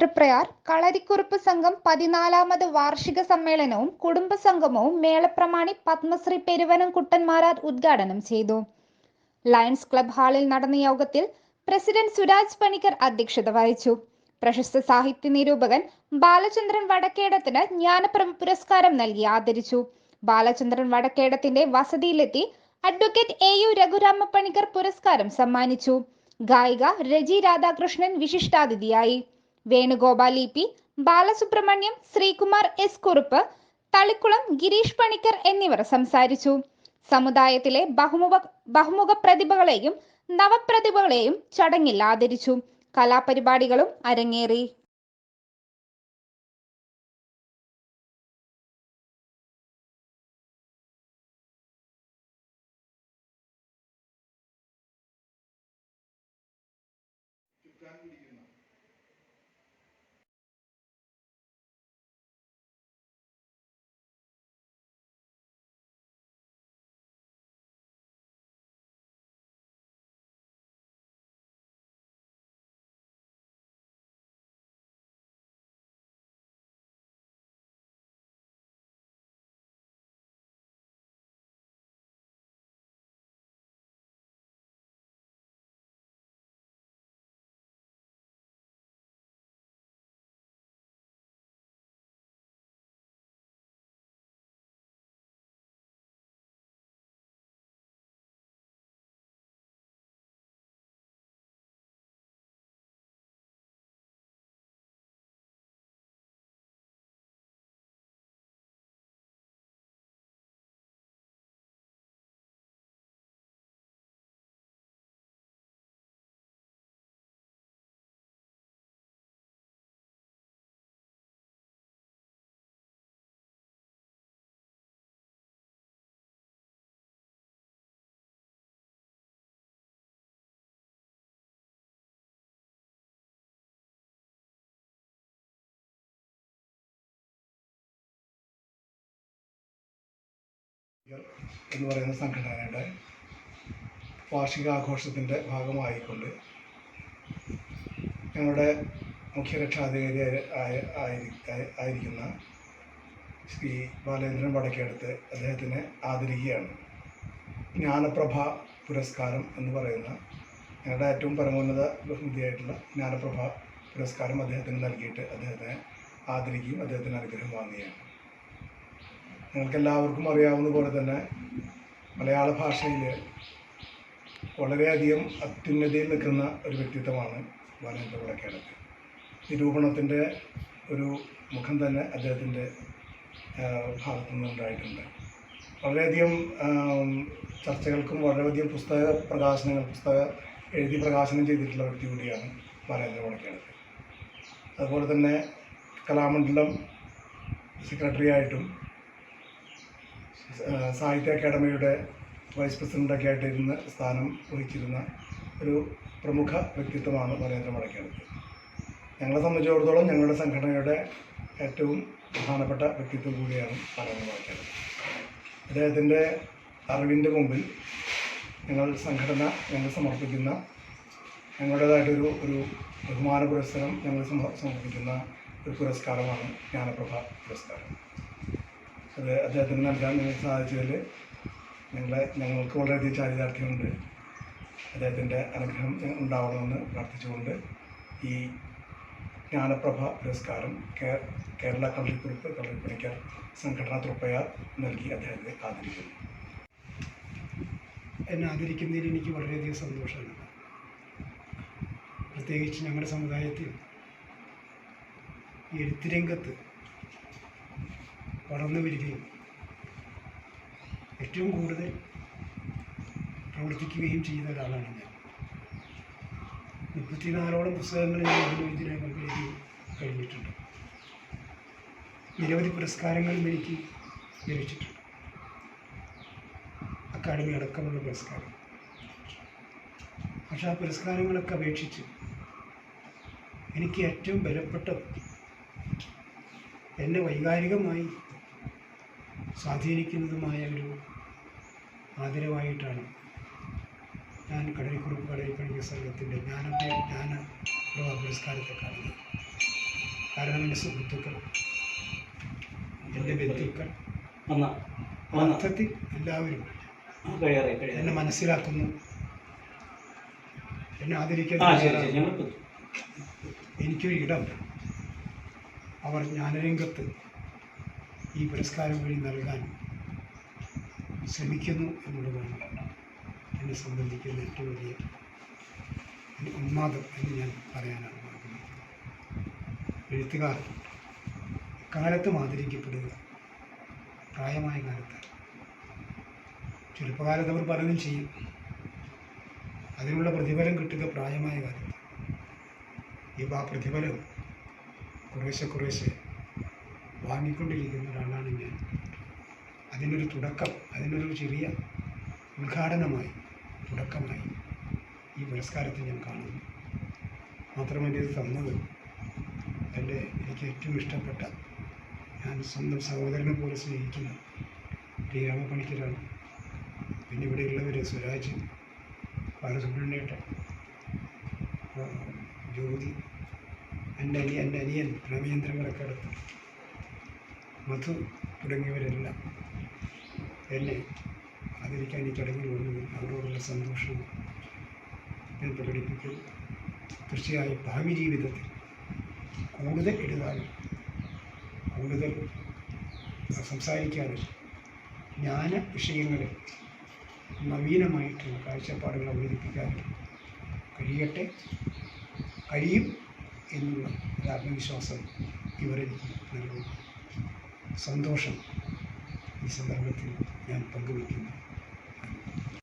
തൃപ്രയാർ കളരിക്കുറുപ്പ് സംഘം പതിനാലാമത് വാർഷിക സമ്മേളനവും കുടുംബ സംഗമവും മേളപ്രമാണി പത്മശ്രീ പെരുവനം കുട്ടന്മാരാർ ഉദ്ഘാടനം ചെയ്തു. ലയൺസ് ക്ലബ് ഹാളിൽ നടന്ന യോഗത്തിൽ പ്രസിഡന്റ് സുരാജ് പണിക്കർ അധ്യക്ഷത വഹിച്ചു. പ്രശസ്ത സാഹിത്യ നിരൂപകൻ ബാലചന്ദ്രൻ വടക്കേടത്തിന് ജ്ഞാനപ്രഭ പുരസ്കാരം നൽകി ആദരിച്ചു. ബാലചന്ദ്രൻ വടക്കേടത്തിന്റെ വസതിയിലെത്തി advocate A U Raghurama Panicker പുരസ്കാരം സമ്മാനിച്ചു. ഗായിക Reji Radhakrishnan വിശിഷ്ടാതിഥിയായി. Venugopal E P Balasubramaniam Sreekumar S Kurup Thalikulam Girish Panicker എന്നിവർ സംസാരിച്ചു. സമുദായത്തിലെ ബഹുമുഖ ബഹുമുഖ പ്രതിഭകളെയും നവപ്രതിഭകളെയും ചടങ്ങിൽ ആദരിച്ചു. കലാപരിപാടികളും അരങ്ങേറി. എന്ന് പറയുന്ന സംഘടനയുടെ വാർഷികാഘോഷത്തിന്റെ ഭാഗമായിക്കൊണ്ട് ഞങ്ങളുടെ മുഖ്യ രക്ഷാധികാരി ആയി- ആയി- ആയിരിക്കുന്ന ശ്രീ ബാലേന്ദ്രൻ വടക്കേടുത്ത് അദ്ദേഹത്തിനെ ആദരിക്കുകയാണ്. ജ്ഞാനപ്രഭ പുരസ്കാരം എന്ന് പറയുന്ന ഞങ്ങളുടെ ഏറ്റവും പരമോന്നത ബഹുമതിയായിട്ടുള്ള ജ്ഞാനപ്രഭ പുരസ്കാരം അദ്ദേഹത്തിന് നൽകിയിട്ട് അദ്ദേഹത്തെ ആദരിക്കുകയും അദ്ദേഹത്തിന് അനുഗ്രഹം വാങ്ങുകയാണ്. ഞങ്ങൾക്കെല്ലാവർക്കും അറിയാവുന്ന പോലെ തന്നെ മലയാള ഭാഷയിൽ വളരെയധികം അത്യുന്നതിയിൽ നിൽക്കുന്ന ഒരു വ്യക്തിത്വമാണ് ബാലേന്ദ്ര വിളക്കേടത്ത് നിരൂപണത്തിന്റെ ഒരു മുഖം തന്നെ അദ്ദേഹത്തിന്റെ ഭാഗത്തു നിന്നുണ്ടായിട്ടുണ്ട്. വളരെയധികം ചർച്ചകൾക്കും വളരെയധികം പുസ്തക പ്രകാശനങ്ങൾ പുസ്തക എഴുതി പ്രകാശനം ചെയ്തിട്ടുള്ള വ്യക്തി കൂടിയാണ് ബാലേന്ദ്ര കേരളത്തിൽ അതുപോലെ തന്നെ കലാമണ്ഡലം സെക്രട്ടറി ആയിട്ടും സാഹിത്യ അക്കാദമിയുടെ വൈസ് പ്രസിഡന്റൊക്കെ ആയിട്ട് ഇരുന്ന് സ്ഥാനം വഹിച്ചിരുന്ന ഒരു പ്രമുഖ വ്യക്തിത്വമാണ് നരേന്ദ്ര മടക്കേടത്ത് ഞങ്ങളെ സംബന്ധിച്ചിടത്തോളം ഞങ്ങളുടെ സംഘടനയുടെ ഏറ്റവും പ്രധാനപ്പെട്ട വ്യക്തിത്വം കൂടിയാണ് നരേന്ദ്ര മടക്കേടത്ത് അദ്ദേഹത്തിന്റെ അറിവിന്റെ മുമ്പിൽ ഞങ്ങൾ സംഘടന ഞങ്ങൾ സമർപ്പിക്കുന്ന ഞങ്ങളുടേതായിട്ടൊരു ഒരു ബഹുമാന പുരസ്കാരം ഞങ്ങൾ സമ- സമർപ്പിക്കുന്ന ഒരു പുരസ്കാരമാണ് ജ്ഞാനപ്രഭ പുരസ്കാരം. അത് അദ്ദേഹത്തിന് നൽകാൻ നിങ്ങൾക്ക് സാധിച്ചതിൽ ഞങ്ങളെ ഞങ്ങൾക്ക് വളരെയധികം ചാരിതാർത്ഥ്യമുണ്ട് അദ്ദേഹത്തിന്റെ അനുഗ്രഹം ഉണ്ടാവണമെന്ന് പ്രാർത്ഥിച്ചുകൊണ്ട് ഈ ജ്ഞാനപ്രഭ പുരസ്കാരം കേരള കളരിക്കുറിപ്പ് കളരിപ്പണിക്കർ സംഘടനാ തുറപ്പയാർ നൽകി അദ്ദേഹത്തെ ആദരിക്കുന്നു. എന്നെ ആദരിക്കുന്നതിൽ എനിക്ക് വളരെയധികം സന്തോഷമാണ്. പ്രത്യേകിച്ച് ഞങ്ങളുടെ സമുദായത്തിൽ എഴുത്തുരംഗത്ത് വളർന്നു വരികയും ഏറ്റവും കൂടുതൽ പ്രവർത്തിക്കുകയും ചെയ്യുന്ന ഒരാളാണ് ഞാൻ. മുപ്പത്തിനാലോളം പുസ്തകങ്ങൾ ഞാൻ ഇതിനും ഇതിനകം എഴുതി കഴിഞ്ഞിട്ടുണ്ട്. നിരവധി പുരസ്കാരങ്ങളും എനിക്ക് ലഭിച്ചിട്ടുണ്ട്. അക്കാഡമി അടക്കമുള്ള പുരസ്കാരം. പക്ഷെ ആ പുരസ്കാരങ്ങളൊക്കെ അപേക്ഷിച്ച് എനിക്ക് ഏറ്റവും ബലപ്പെട്ടത് എന്നെ വൈകാരികമായി സ്വാധീനിക്കുന്നതുമായ ഒരു ആദരവായിട്ടാണ് ഞാൻ കടലിക്കുറുപ്പ് കടലിപ്പണിക സംഘത്തിന്റെ ജ്ഞാനത്തെ ജ്ഞാന പ്രഭ പുരസ്കാരത്തെ കാണുന്നത്. കാരണം എന്റെ സുഹൃത്തുക്കൾ എന്റെ ബന്ധുക്കൾ മൊത്തത്തിൽ എല്ലാവരും എന്നെ മനസ്സിലാക്കുന്നു. എന്നെ ആദരിക്കുന്ന എനിക്കൊരു ഇടം അവർ ജ്ഞാനരംഗത്ത് ഈ പുരസ്കാരം വഴി നൽകാൻ ശ്രമിക്കുന്നു എന്നുള്ളതാണ് എന്നെ സംബന്ധിക്കുന്ന ഏറ്റവും വലിയ ഉന്മാദം എന്ന് ഞാൻ പറയാനാണ് ആഗ്രഹിക്കുന്നത്. എഴുത്തുകാർ കാലത്തും ആദരിക്കപ്പെടുക പ്രായമായ കാലത്ത്. ചെറുപ്പകാലത്ത് അവർ പലതും ചെയ്യും. അതിനുള്ള പ്രതിഫലം കിട്ടുക പ്രായമായ കാലത്ത്. ഇപ്പോൾ ആ പ്രതിഫലം കുറേശ്ശെ കുറേശ്ശെ വാങ്ങിക്കൊണ്ടിരിക്കുന്ന ഒരാളാണ് ഞാൻ. അതിനൊരു തുടക്കം അതിനൊരു ചെറിയ ഉദ്ഘാടനമായി തുടക്കമായി ഈ പുരസ്കാരത്തെ ഞാൻ കാണുന്നു. മാത്രമല്ല ഇത് തന്നത് എന്റെ എനിക്ക് ഏറ്റവും ഇഷ്ടപ്പെട്ട ഞാൻ സ്വന്തം സഹോദരനെ പോലെ സ്നേഹിക്കുന്ന ടി പിന്നെ ഇവിടെയുള്ളവർ സ്വരാജ് ബാലസുബ്രഹ്മണ്യേട്ടൻ ആ, ജ്യോതി എന്റെ അനിയൻ എന്റെ അനിയൻ പ്രമേന്ദ്രങ്ങളൊക്കെ അടുത്ത് മധു തുടങ്ങിയവരെല്ലാം എന്നെ ആദരിക്കാൻ ഈ ചടങ്ങിൽ വന്നതിൽ അവരോടുള്ള സന്തോഷം ഞാൻ പ്രകടിപ്പിക്കും തീർച്ചയായും ഭാവി ജീവിതത്തിൽ കൂടുതൽ എഴുതാനും കൂടുതൽ സംസാരിക്കാനും ജ്ഞാന വിഷയങ്ങളിൽ നവീനമായിട്ടുള്ള കാഴ്ചപ്പാടുകൾ അവതരിപ്പിക്കാനും കഴിയട്ടെ. കഴിയും എന്നുള്ള ഒരു ആത്മവിശ്വാസം ഇവരെനിക്ക് നൽകുന്നു. സന്തോഷം ഈ സന്ദർഭത്തിൽ ഞാൻ പങ്കുവയ്ക്കുന്നു.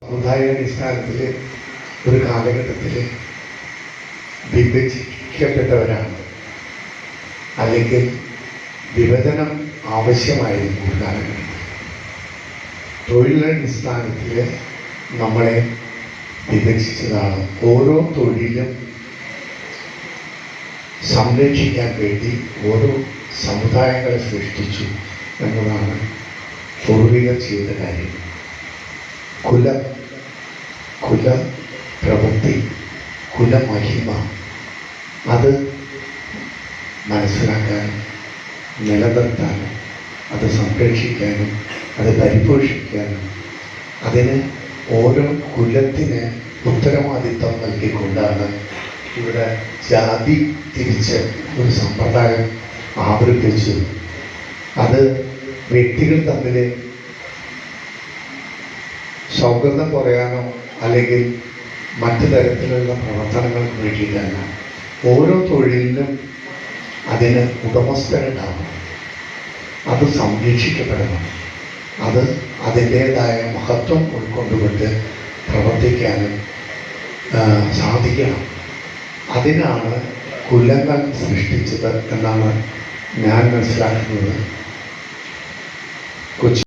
സമുദായാടിസ്ഥാനത്തിൽ ഒരു കാലഘട്ടത്തിൽ വിഭജിക്കപ്പെട്ടവരാണ്. അല്ലെങ്കിൽ വിഭജനം ആവശ്യമായിരുന്നു ഒരു കാലഘട്ടത്തിൽ തൊഴിലടിസ്ഥാനത്തിൽ നമ്മളെ വിഭജിച്ചതാണ്. ഓരോ തൊഴിലും സംരക്ഷിക്കാൻ വേണ്ടി ഓരോ സമുദായങ്ങളെ സൃഷ്ടിച്ചു എന്നതാണ് പൂർവികർ ചെയ്ത കാര്യം. കുല കുല പ്രവൃത്തി കുലമഹിമ. അത് മനസ്സിലാക്കാനും നിലനിർത്താനും അത് സംരക്ഷിക്കാനും അത് പരിപോഷിക്കാനും അതിന് ഓരോ കുലത്തിന് ഉത്തരവാദിത്വം നൽകിക്കൊണ്ടാണ് ഇവിടെ ജാതി തിരിച്ച് ഒരു സമ്പ്രദായം ആവർത്തിച്ചു അത് വ്യക്തികൾ തമ്മിൽ സൗഹൃദം കുറയാനോ അല്ലെങ്കിൽ മറ്റു തരത്തിലുള്ള പ്രവർത്തനങ്ങൾക്ക് വേണ്ടിയിട്ടല്ല ഓരോ തൊഴിലിനും അതിന് ഉടമസ്ഥരുണ്ടാവണം അത് സംരക്ഷിക്കപ്പെടണം. അത് അതിന്റേതായ മഹത്വം ഉൾക്കൊണ്ടുകൊണ്ട് പ്രവർത്തിക്കാനും സാധിക്കണം. അതിനാണ് കുലങ്ങൾ സൃഷ്ടിച്ചത് എന്നാണ് ध्यान में फ्लैट हुआ कुछ